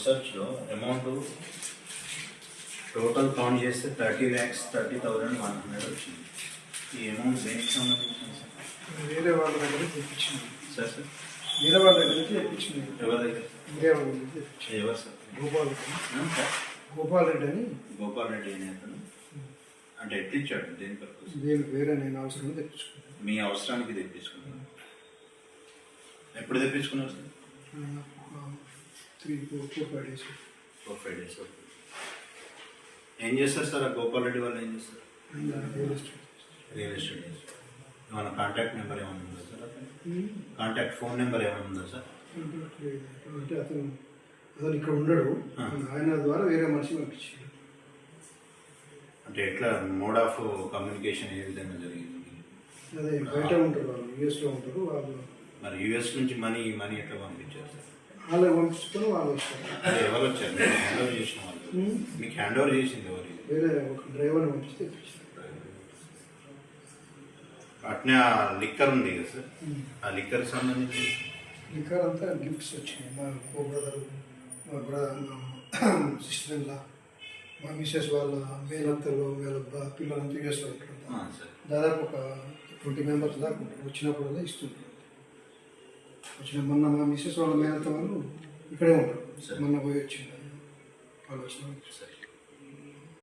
రీసెర్చ్లో amount total count చేస్తే thirty lakhs thirty thousand one hundred వచ్చింది. ఈ అమౌంట్ దేనికి సంబంధించింది సార్? వేరే వాళ్ళ దగ్గర తెప్పించింది. Sir sir? వేరే వాళ్ళ దగ్గర తెప్పించింది. ఎవరి దగ్గర? వేరే వాళ్ళ దగ్గర తెప్పించింది. ఎవరు సార్? గోపాల్ గోపాల్ రెడ్డి అని? గోపాల్ రెడ్డి అనే అతను. అంటే ఎట్లిచ్చాడు దేని పర్పస్ వేరే నేను అవసరం తెప్పించుకున్నాను మీ అవసరానికి తెప్పించుకున్నాను ఎప్పుడు తెప్పించుకున్నారు sir? Three four four five days. Four five days ఏం చేస్తారు సార్? ఆ గోపాల్ రెడ్డి వాళ్ళు ఏం చేస్తారు? రియల్ ఎస్టేట్ చేస్తారు ఏమైనా కాంటాక్ట్ నెంబర్ ఏమైనా ఉందా సార్ అతను? కాంటాక్ట్ ఫోన్ నెంబర్ ఏమైనా ఉందా సార్? అంటే అతను అతను ఇక్కడ ఉండడు. ఆయన ద్వారా వేరే మనిషి పంపించాడు. అంటే ఎట్లా మోడ్ ఆఫ్ కమ్యూనికేషన్ ఏ విధంగా జరిగింది? అదే బయట ఉంటారు వాళ్ళు యూఎస్లో ఉంటారు వాళ్ళు. మరి యూఎస్ నుంచి మనీ మనీ ఎట్లా పంపించారు సార్? వాళ్ళకి పంపించుకొని వాళ్ళు ఎవరు వచ్చారు? మీకు హ్యాండ్ ఓవర్ చేసిన వాళ్ళు. ఉమ్. మీకు హ్యాండ్ ఓవర్ చేసింది ఎవరు? వేరే ఒక డ్రైవర్ని పంపిస్తే అట్నే ఆ లిక్కర్ ఉంది కదా సార్? ఆ లిక్కర్ సంబంధించి? ఇంకా అంతా గిఫ్ట్స్ వచ్చినాయి. మా కో బ్రదర్ మా బ్రదర్ సిస్టర్ ఇన్లా మా మిసెస్ వాళ్ళ మేనత్తలు వీళ్ళ పిల్లలంతా సార్. దాదాపు ఒక ట్వంటీ మెంబర్స్ దాకా ఉంటారు వచ్చినప్పుడల్లా ఇస్తుంటారు. వచ్చిన మొన్న మా మిసెస్ వాళ్ళ మేనత్త వాళ్ళు ఇక్కడే ఉంటారు. మొన్న పోయి వచ్చింది వాళ్ళు వచ్చిన సరే.